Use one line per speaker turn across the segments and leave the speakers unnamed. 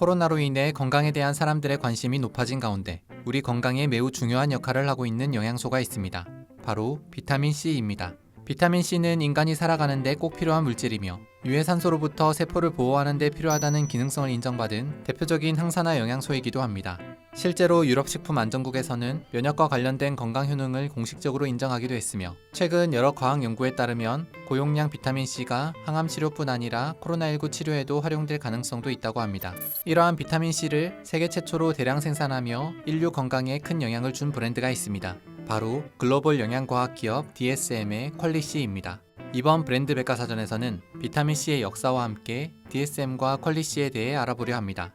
코로나로 인해 건강에 대한 사람들의 관심이 높아진 가운데 우리 건강에 매우 중요한 역할을 하고 있는 영양소가 있습니다. 바로 비타민 C입니다. 비타민 C는 인간이 살아가는데 꼭 필요한 물질이며 유해산소로부터 세포를 보호하는 데 필요하다는 기능성을 인정받은 대표적인 항산화 영양소이기도 합니다. 실제로 유럽식품안전국에서는 면역과 관련된 건강 효능을 공식적으로 인정하기도 했으며 최근 여러 과학 연구에 따르면 고용량 비타민 C가 항암 치료뿐 아니라 코로나19 치료에도 활용될 가능성도 있다고 합니다. 이러한 비타민 C를 세계 최초로 대량 생산하며 인류 건강에 큰 영향을 준 브랜드가 있습니다. 바로 글로벌 영양과학 기업 DSM의 퀄리씨입니다. 이번 브랜드 백과사전에서는 비타민 C의 역사와 함께 DSM과 퀄리씨에 대해 알아보려 합니다.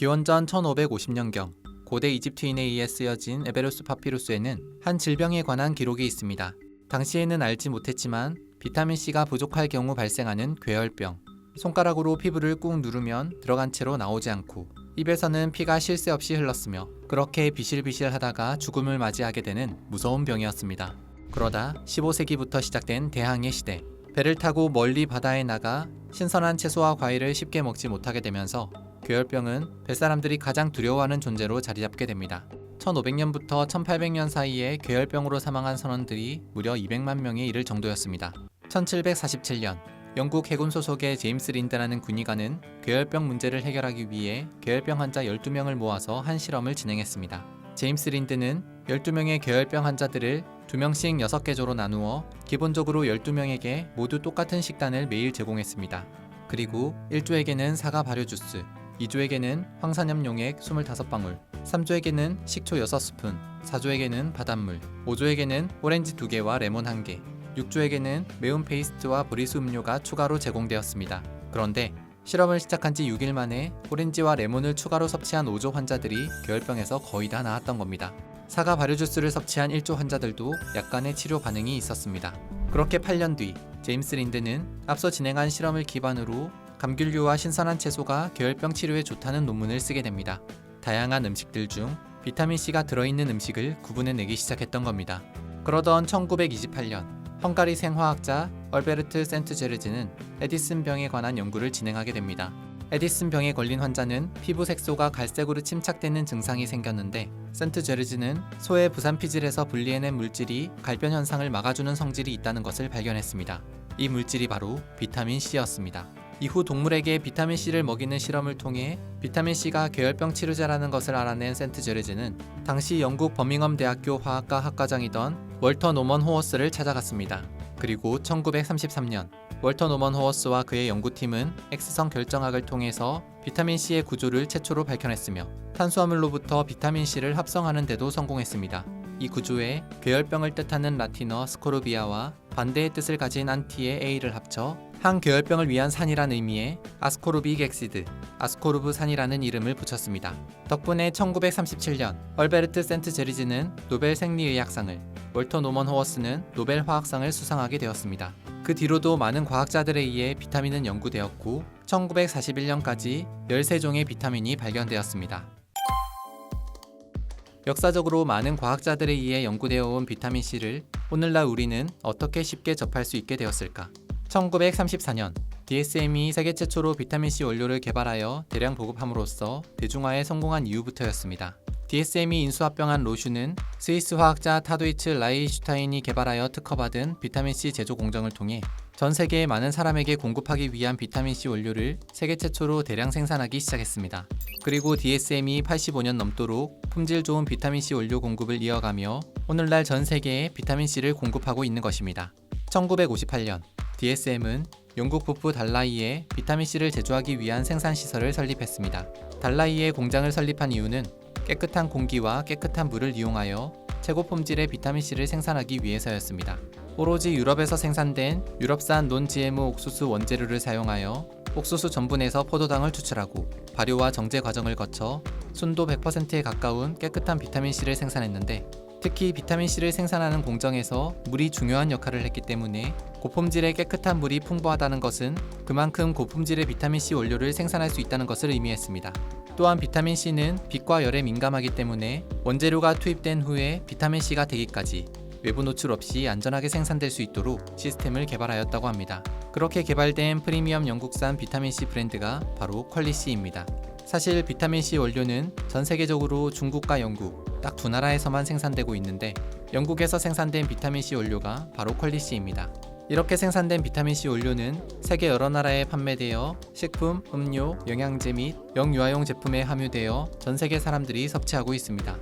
기원전 1550년경 고대 이집트인에 의해 쓰여진 에베루스 파피루스에는 한 질병에 관한 기록이 있습니다. 당시에는 알지 못했지만 비타민 C가 부족할 경우 발생하는 괴혈병. 손가락으로 피부를 꾹 누르면 들어간 채로 나오지 않고 입에서는 피가 쉴 새 없이 흘렀으며 그렇게 비실비실 하다가 죽음을 맞이하게 되는 무서운 병이었습니다. 그러다 15세기부터 시작된 대항해 시대. 배를 타고 멀리 바다에 나가 신선한 채소와 과일을 쉽게 먹지 못하게 되면서 괴혈병은 뱃사람들이 가장 두려워하는 존재로 자리 잡게 됩니다. 1500년부터 1800년 사이에 괴혈병으로 사망한 선원들이 무려 200만 명에 이를 정도였습니다. 1747년 영국 해군 소속의 제임스 린드라는 군의관은 괴혈병 문제를 해결하기 위해 괴혈병 환자 12명을 모아서 한 실험을 진행했습니다. 제임스 린드는 12명의 괴혈병 환자들을 2명씩 6개 조로 나누어 기본적으로 12명에게 모두 똑같은 식단을 매일 제공했습니다. 그리고 1조에게는 사과 발효 주스, 2조에게는 황산염 용액 25방울, 3조에게는 식초 6스푼, 4조에게는 바닷물, 5조에게는 오렌지 2개와 레몬 1개, 6조에게는 매운 페이스트와 브리스 음료가 추가로 제공되었습니다. 그런데 실험을 시작한 지 6일 만에 오렌지와 레몬을 추가로 섭취한 5조 환자들이 괴혈병에서 거의 다 나았던 겁니다. 사과 발효 주스를 섭취한 1조 환자들도 약간의 치료 반응이 있었습니다. 그렇게 8년 뒤 제임스 린드는 앞서 진행한 실험을 기반으로 감귤류와 신선한 채소가 괴혈병 치료에 좋다는 논문을 쓰게 됩니다. 다양한 음식들 중 비타민 C가 들어있는 음식을 구분해내기 시작했던 겁니다. 그러던 1928년 헝가리 생화학자 얼베르트 센트제르즈는 에디슨 병에 관한 연구를 진행하게 됩니다. 에디슨 병에 걸린 환자는 피부 색소가 갈색으로 침착되는 증상이 생겼는데 센트제르즈는 소의 부산피질에서 분리해낸 물질이 갈변 현상을 막아주는 성질이 있다는 것을 발견했습니다. 이 물질이 바로 비타민 C였습니다. 이후 동물에게 비타민 C를 먹이는 실험을 통해 비타민 C가 괴혈병 치료제라는 것을 알아낸 센트 제르즈는 당시 영국 버밍엄 대학교 화학과 학과장이던 월터 노먼 호워스를 찾아갔습니다. 그리고 1933년 월터 노먼 호워스와 그의 연구팀은 X성 결정학을 통해서 비타민 C의 구조를 최초로 밝혀냈으며 탄수화물로부터 비타민 C를 합성하는 데도 성공했습니다. 이 구조에 괴혈병을 뜻하는 라틴어 스코르비아와 반대의 뜻을 가진 안티의 A를 합쳐 항괴혈병을 위한 산이란 의미의 아스코르빅 엑시드, 아스코르브 산이라는 이름을 붙였습니다. 덕분에 1937년 얼베르트 센트 제리즈는 노벨 생리의학상을, 월터 노먼 호워스는 노벨 화학상을 수상하게 되었습니다. 그 뒤로도 많은 과학자들에 의해 비타민은 연구되었고 1941년까지 13종의 비타민이 발견되었습니다. 역사적으로 많은 과학자들에 의해 연구되어 온 비타민 C를 오늘날 우리는 어떻게 쉽게 접할 수 있게 되었을까? 1934년 DSM이 세계 최초로 비타민 C 원료를 개발하여 대량 보급함으로써 대중화에 성공한 이후부터였습니다. DSM이 인수합병한 로슈는 스위스 화학자 타도이츠 라이슈타인이 개발하여 특허받은 비타민 C 제조 공정을 통해 전 세계의 많은 사람에게 공급하기 위한 비타민 C 원료를 세계 최초로 대량 생산하기 시작했습니다. 그리고 DSM이 85년 넘도록 품질 좋은 비타민 C 원료 공급을 이어가며 오늘날 전 세계에 비타민 C를 공급하고 있는 것입니다. 1958년 DSM은 영국 북부 달라이에 비타민C를 제조하기 위한 생산 시설을 설립했습니다. 달라이에 공장을 설립한 이유는 깨끗한 공기와 깨끗한 물을 이용하여 최고 품질의 비타민C를 생산하기 위해서였습니다. 오로지 유럽에서 생산된 유럽산 논 GMO 옥수수 원재료를 사용하여 옥수수 전분에서 포도당을 추출하고 발효와 정제 과정을 거쳐 순도 100%에 가까운 깨끗한 비타민C를 생산했는데 특히 비타민C를 생산하는 공정에서 물이 중요한 역할을 했기 때문에 고품질의 깨끗한 물이 풍부하다는 것은 그만큼 고품질의 비타민C 원료를 생산할 수 있다는 것을 의미했습니다. 또한 비타민C는 빛과 열에 민감하기 때문에 원재료가 투입된 후에 비타민C가 되기까지 외부 노출 없이 안전하게 생산될 수 있도록 시스템을 개발하였다고 합니다. 그렇게 개발된 프리미엄 영국산 비타민C 브랜드가 바로 퀄리씨입니다. 사실 비타민C 원료는 전 세계적으로 중국과 영국 딱 두 나라에서만 생산되고 있는데 영국에서 생산된 비타민C 원료가 바로 퀄리씨입니다. 이렇게 생산된 비타민C 원료는 세계 여러 나라에 판매되어 식품, 음료, 영양제 및 영유아용 제품에 함유되어 전 세계 사람들이 섭취하고 있습니다.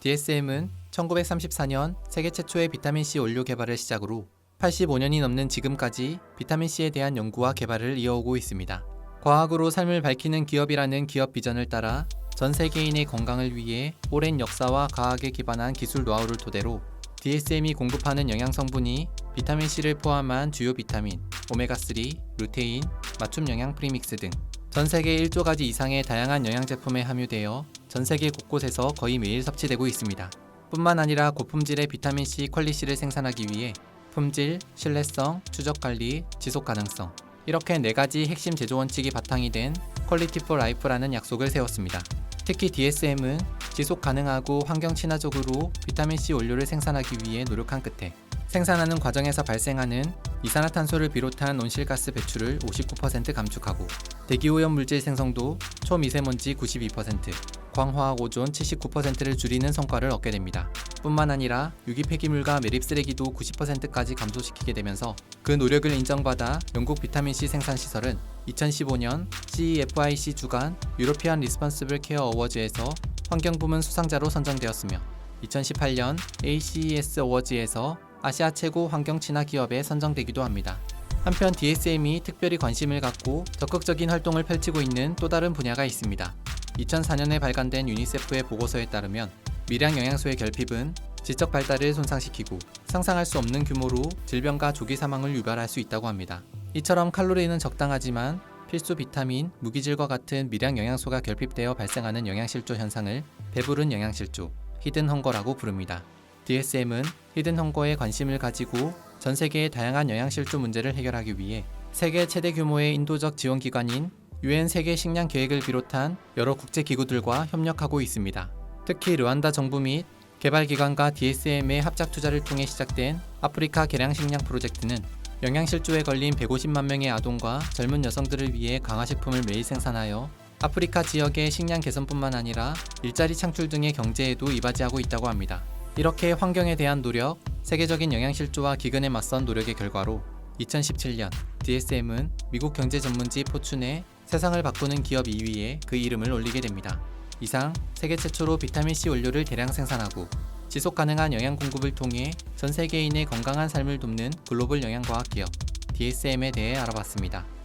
DSM은 1934년 세계 최초의 비타민C 원료 개발을 시작으로 85년이 넘는 지금까지 비타민C에 대한 연구와 개발을 이어오고 있습니다. 과학으로 삶을 밝히는 기업이라는 기업 비전을 따라 전 세계인의 건강을 위해 오랜 역사와 과학에 기반한 기술 노하우를 토대로 DSM이 공급하는 영양 성분이 비타민C를 포함한 주요 비타민, 오메가3, 루테인, 맞춤 영양 프리믹스 등 전 세계 1조 가지 이상의 다양한 영양 제품에 함유되어 전 세계 곳곳에서 거의 매일 섭취되고 있습니다. 뿐만 아니라 고품질의 비타민C 퀄리시를 생산하기 위해 품질, 신뢰성, 추적 관리, 지속 가능성 이렇게 네 가지 핵심 제조 원칙이 바탕이 된 퀄리티 포 라이프라는 약속을 세웠습니다. 특히 DSM은 지속 가능하고 환경 친화적으로 비타민C 원료를 생산하기 위해 노력한 끝에 생산하는 과정에서 발생하는 이산화탄소를 비롯한 온실가스 배출을 59% 감축하고 대기오염 물질 생성도 초미세먼지 92%, 광화학 오존 79%를 줄이는 성과를 얻게 됩니다. 뿐만 아니라 유기 폐기물과 매립 쓰레기도 90%까지 감소시키게 되면서 그 노력을 인정받아 영국 비타민C 생산 시설은 2015년 CEFIC 주간 유로피안 리스폰스블 케어 어워즈에서 환경 부문 수상자로 선정되었으며 2018년 ACES 어워즈에서 아시아 최고 환경 친화 기업에 선정되기도 합니다. 한편 DSM이 특별히 관심을 갖고 적극적인 활동을 펼치고 있는 또 다른 분야가 있습니다. 2004년에 발간된 유니세프의 보고서에 따르면 미량 영양소의 결핍은 지적 발달을 손상시키고 상상할 수 없는 규모로 질병과 조기 사망을 유발할 수 있다고 합니다. 이처럼 칼로리는 적당하지만 필수 비타민, 무기질과 같은 미량 영양소가 결핍되어 발생하는 영양실조 현상을 배부른 영양실조, 히든 헝거라고 부릅니다. DSM은 히든 헝거에 관심을 가지고 전 세계의 다양한 영양실조 문제를 해결하기 위해 세계 최대 규모의 인도적 지원 기관인 유엔 세계 식량 계획을 비롯한 여러 국제 기구들과 협력하고 있습니다. 특히 르완다 정부 및 개발기관과 DSM의 합작 투자를 통해 시작된 아프리카 개량 식량 프로젝트는 영양실조에 걸린 150만 명의 아동과 젊은 여성들을 위해 강화식품을 매일 생산하여 아프리카 지역의 식량 개선뿐만 아니라 일자리 창출 등의 경제에도 이바지하고 있다고 합니다. 이렇게 환경에 대한 노력, 세계적인 영양실조와 기근에 맞선 노력의 결과로 2017년 DSM은 미국 경제 전문지 포춘에 세상을 바꾸는 기업 2위에 그 이름을 올리게 됩니다. 이상 세계 최초로 비타민C 원료를 대량 생산하고 지속 가능한 영양 공급을 통해 전 세계인의 건강한 삶을 돕는 글로벌 영양과학 기업 DSM에 대해 알아봤습니다.